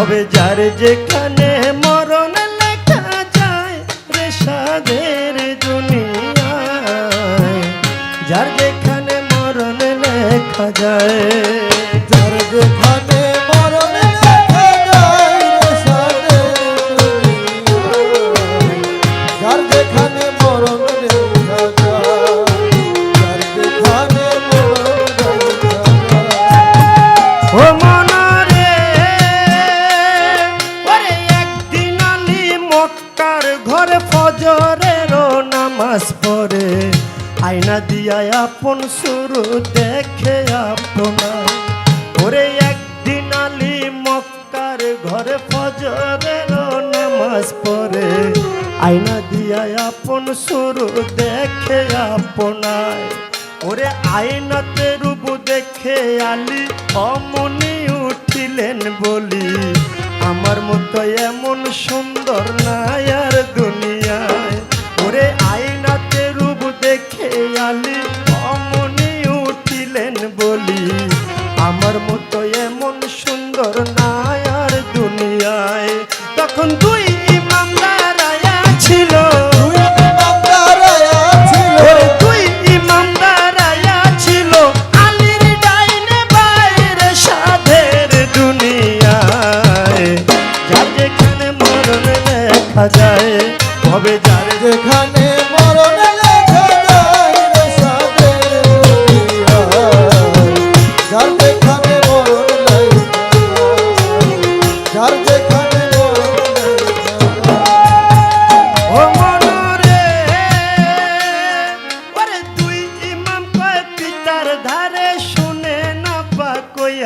তবে যার যেখানে মরণ লেখা যায় রে সাদের দুনিয়ায়। যার যেখানে মরণ লেখা যায় আপনায় ওরে আয়নাতে রূপ দেখে আলি, অমনি উঠিলেন বলি, আমার মতো এমন সুন্দর নাই আর দুনিয়ায়। ওরে আইনাতে রূপ দেখে আলি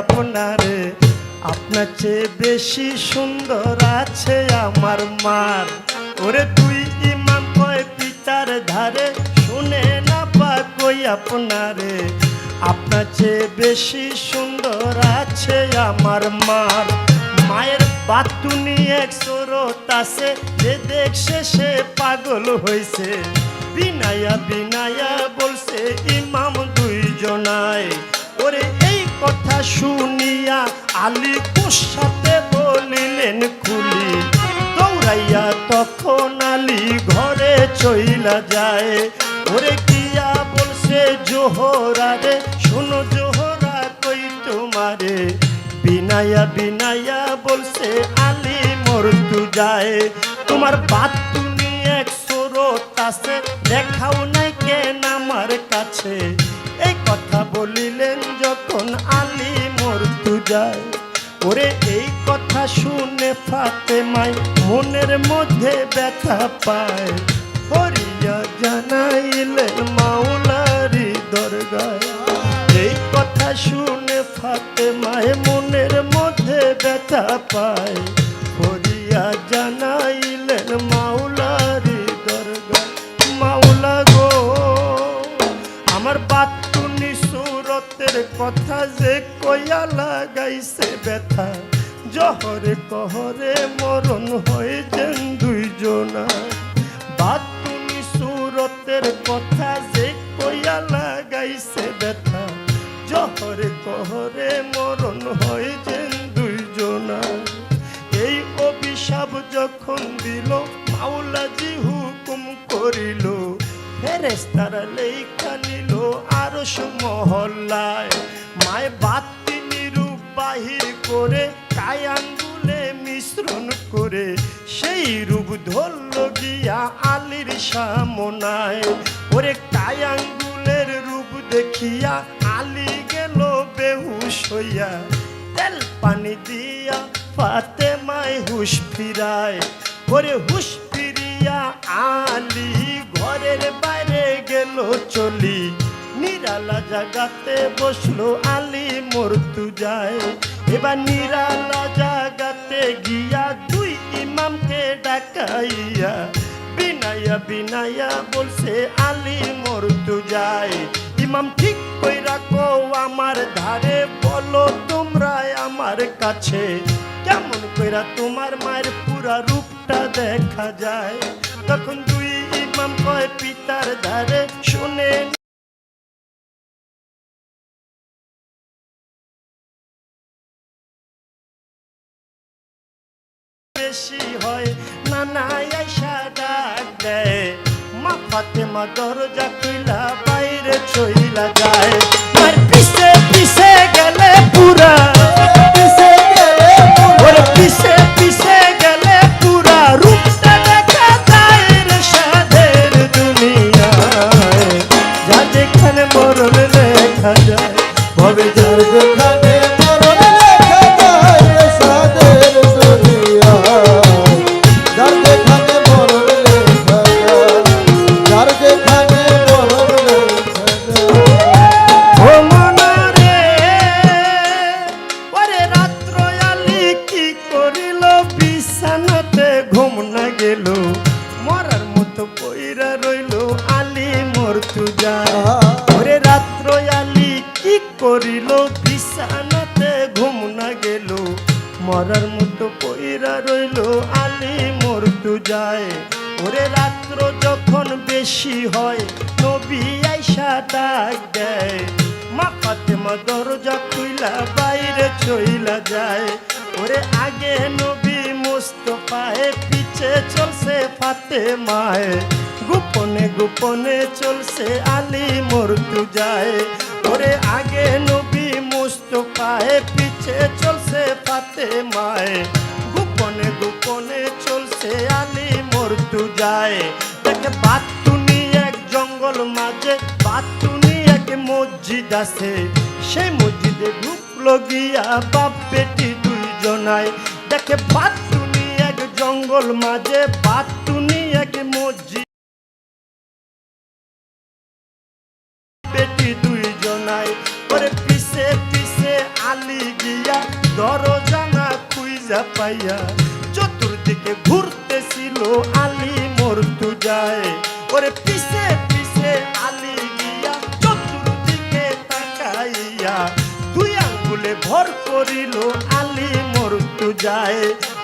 আপনারে, আপনার চেয়ে বেশি সুন্দর আছে আমার মার। ওরে দুই ইমাম কয় পিতার ধারে, শুনে না পা কই আপনারে। আপনার চেয়ে বেশি সুন্দর আছে আমার মার। মায়ের বাতুনি এক সরত আছে, যে দেখছে সে পাগল হয়েছে বিনায়া বিনায়া বলছে, ইমাম শুনিয়া আলী সাথে বলিলেন খুলি। দৌড়াইয়া তখন আলী ঘরে চইলা যায়। ওরে কিয়া বলছে জোহরা রে শোনো জোহরা কই তোমারে। বিনায়া বিনায়া বলছে আলী মরতু যায়। তোমার বাত তুমি এক সরত আছে, দেখাও নাই কেন আমার কাছে। এই কথা বলিলেন যখন আলী যায়। ওরে, এই কথা শুনে ফাতে মাই মনের মধ্যে ব্যথা পায়। হরিয়া জানাইলেন মাওলারি দরগায়। এই কথা শুনে ফাতেমায় মনের মধ্যে ব্যথা পায়। হরিয়া জানাইলেন মাওলারি দরগায়। মাওলা গো, আমার বাতুনি সুরতের কথা যে কয়া লাগাইছে ব্যথা, জহরে কহরে মরণ হয়েছেন দুইজনা। বাতুনি সুরতের কথা যে কয়া লাগাইছে ব্যথা, জহরে কহরে মরণ হয়েছেন দুইজনা। এই অভিশাপ যখন দিল, মাওলাজি হুকুম করিল ফেরেস্তারা লেখা নিল আরস মহল্লায় মায় বাতি নিরূপ করে কায়াঙ্গুলে মিশ্রণ করে সেই রূপ ধরল গিয়া আলীর সামনায়। ওরে কায়াঙ্গুলের রূপ দেখিয়া আলী গেল বেহুশ হইয়া। তেল পানি দিয়া ফাতে মাই হুশ ফিরায়। ওরে হুশ ফিরিয়া আলি ঘরের বাইরে গেল চলি। নিরালা জাগাতে বসল আলী মরতু যায়। এবার নিরালা জাগাতে গিয়া দুই ইমামকে ডাকাইয়া বিনায়া বিনায়া বলছে, আলী মরতু যায়। ইমাম ঠিক কই রাখো আমার ধারে, বলো তোমরা আমার কাছে। কেমন কইরা তোমার মায়ের পুরা রূপটা দেখা যায়? তখন দুই ইমাম কয়, পিতার ধারে ফাতেমা দরজা গোপনে গোপনে চলছে আলী মরতু যায় ওরে আগে নবী মুস্তফায়, পিছে চলছে ফাতে মায় গোপনে গোপনে চলছে আলী মরতু যায় দেখে, বাতুনি এক জঙ্গল মাঝে, বাতুনি এক মসজিদ আছে। সেই মসজিদে ঢুকলো গিয়া বাপ বেটি দুইজনায়। দেখে, বাতুনি এক জঙ্গল মাঝে, বাতুনি এক মসজিদ ওরে পিছে পিছে আলি গিয়া দরজা না খুইজা পাইয়া চতুর্দিকে ঘুরতেছিল আলি মরতু যায়। ওরে পিছে পিছে আলি গিয়া চতুর্দিকে তাকাইয়া দুই আঙ্গুলে ভর করিল আলি মরতু যায়।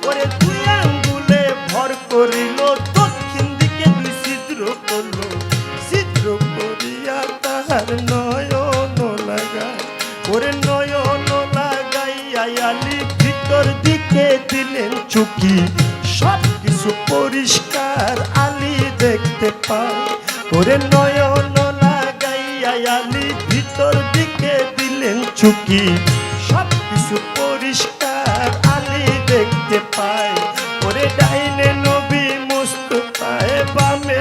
ওরে দুই আঙ্গুলে ভর করিল, দক্ষিণ দিকে দুই ছিদ্র করল। ছিদ্র করিয়া তাহার চুকি সব কিছু পরিষ্কার, আলি দেখতে পায় ওরে নয়ন লাগাইয়া আলি ভিতর দিকে দিলেন চুকি সব কিছু পরিষ্কার, আলি দেখতে পায় ওরে ডাইনে নবী মুস্তফায় বামে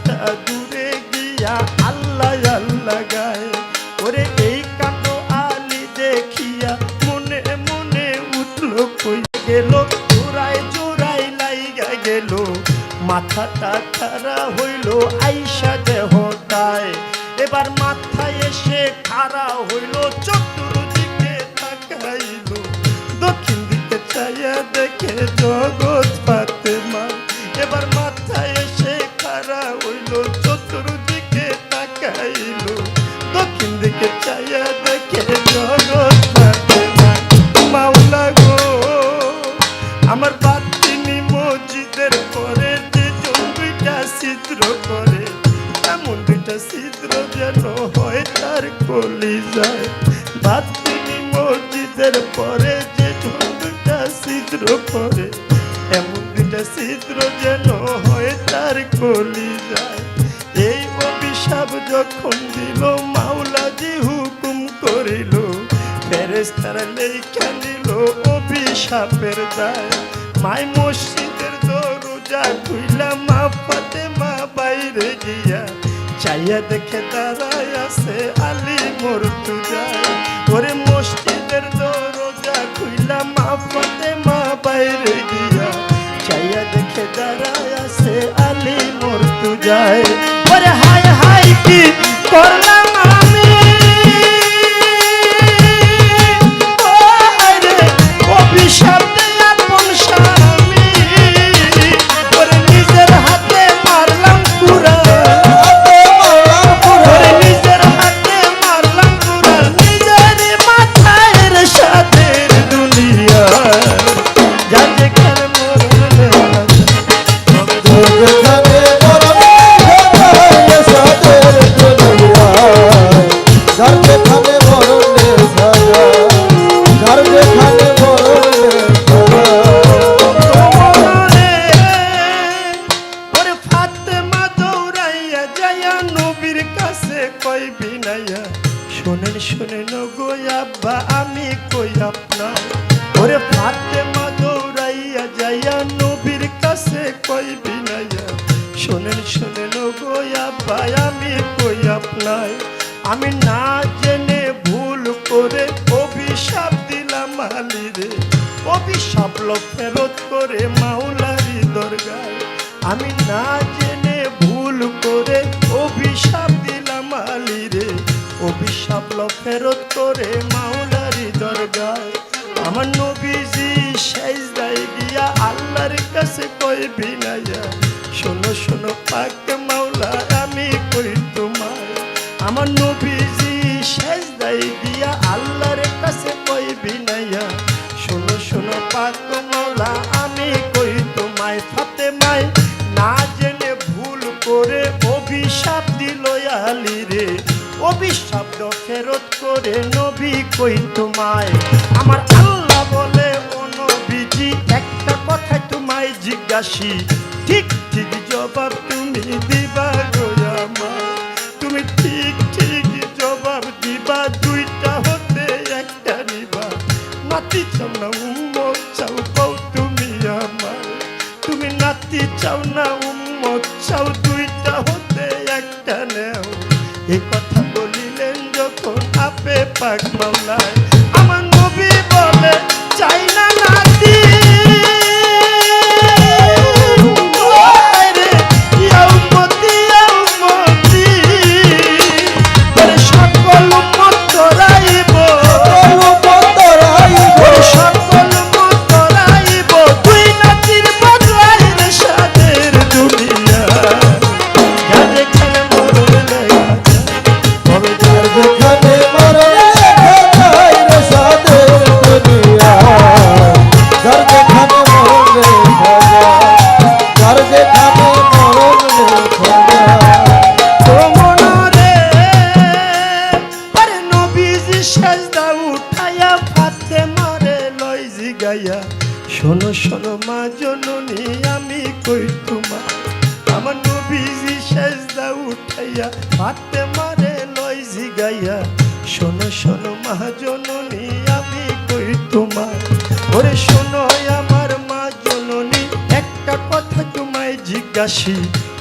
মাথাটা খারা হইল আইসা দেহটায় এবার মাথায় এসে খারা হইল, চতুর্দিকে তাকাইল। দক্ষিণ দিকে চাইয়া দেখে জগৎ করে এমন দুইটা ছিদ্র যেন হয় তার কলি যায় এই অভিশাপ যখন দিল, মাওলাজি হুকুম করিল ফেরেস্তারা লেখা অভিশাপের দায়। মাই মসজিদের দরজা খুইলা, মা ফাতে মা বাইরে গিয়া, চাইয়া দেখে দাঁড়ায় আছে আলী মরতু যায় ওরে মসজিদের দরজা খুইলা, মা ফাতে মা যায়। ফাতেমা দৌড়াইয়া যাইয়া নবীর কাছে কই বিনাইয়া শোনেন শোনেন গো আব্বা আমি কই আপনার? আমি না জেনে ভুল করে অভিশাপ দিলাম আলিরে অভিশাপ ফেরত করে মাওলারি দরগায়। আমি না জেনে ভুল করে অভিশাপ দিলাম আলিরে অভিশাপ ফেরত করে মাওলারি দরগায়। আমার কাছে কই বিনাইয়া শোনো শোনো পাক মাওলা, আমি কই তোমায়। আমার নবীজি শেষ দায় দিয়া আল্লাহর কাছে কই বিনাইয়া শোনো শোনো পাক মাওলা, আমি কই তোমায়। ফাতেমায় না জেনে ভুল করে অভিশাপ দিল আলী রে। অভিশাপ ফেরত করে নবী কই তোমায়? জিজ্ঞাসি ঠিক ঠিক জবাব তুমি দিবা গো আমার। তুমি ঠিক ঠিক জবাব দিবা। দুইটা হতে একটা নিবা নাতি চাও না, উম্মত চাও কও তুমি আমার। তুমি নাতি চাও না, উম্মত চাও, দুইটা হতে একটা নেও। এই কথা বলিলেন যখন আপে পাক মাওলায়।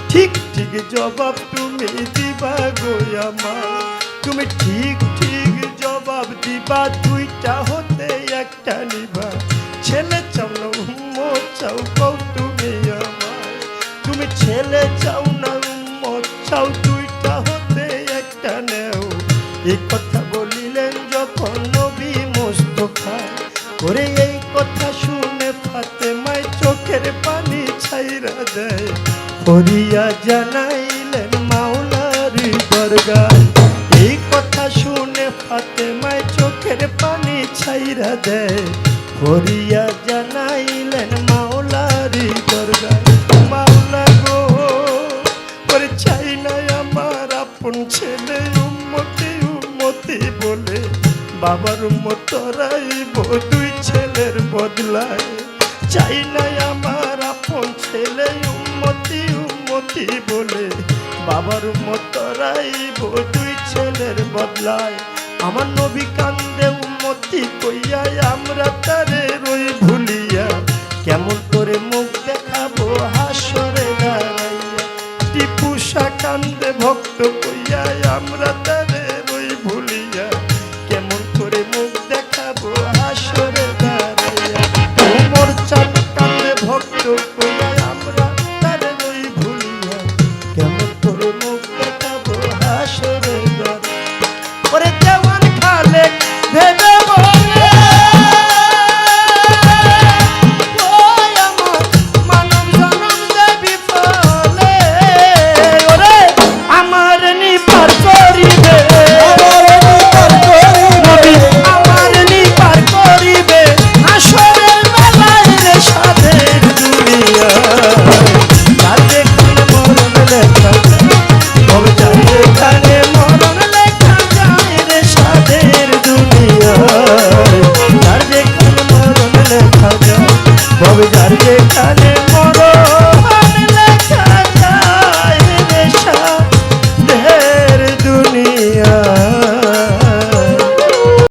ঠিক ঠিক জবাব তুমি দিবা গো আমার। তুমি ঠিক ঠিক জবাব দিবা, দুইটা হতে একটা নিবা। ছেলে চাও না চাও কও তুমি আমার। তুমি ছেলে চাও না উম্মত চাও দুইটা হতে একটা নেও। এই কথা বলিলেন যখন নবী মোস্তফা। ওরে এই করিয়া জানাইলেন মাওলার দরগায় এই কথা শুনে ফাতেমায় চোখের পানি ছাইরা দেয়। করিয়া জানাইলেন মাওলার দরগায় মাওলা গো, ওরে চাই না আমার আপন ছেলে উম্মতি উম্মতি বলে বাবার মতরাইব দুই ছেলের বদলায়। চাই না আমার আপন ছেলে উম্মতি উম্মতি বলে, বাবার মতরাই দুই ছেলের বদলায়। আমার নবী কান্দে উন্মতি কইয়া আমরা তারে রই ভুলিয়া। কেমন করে মুখ দেখাবো হাসরে দাঁড়াইয়া। টিপুষা কান্দে ভক্ত কইয়া আমরা তারে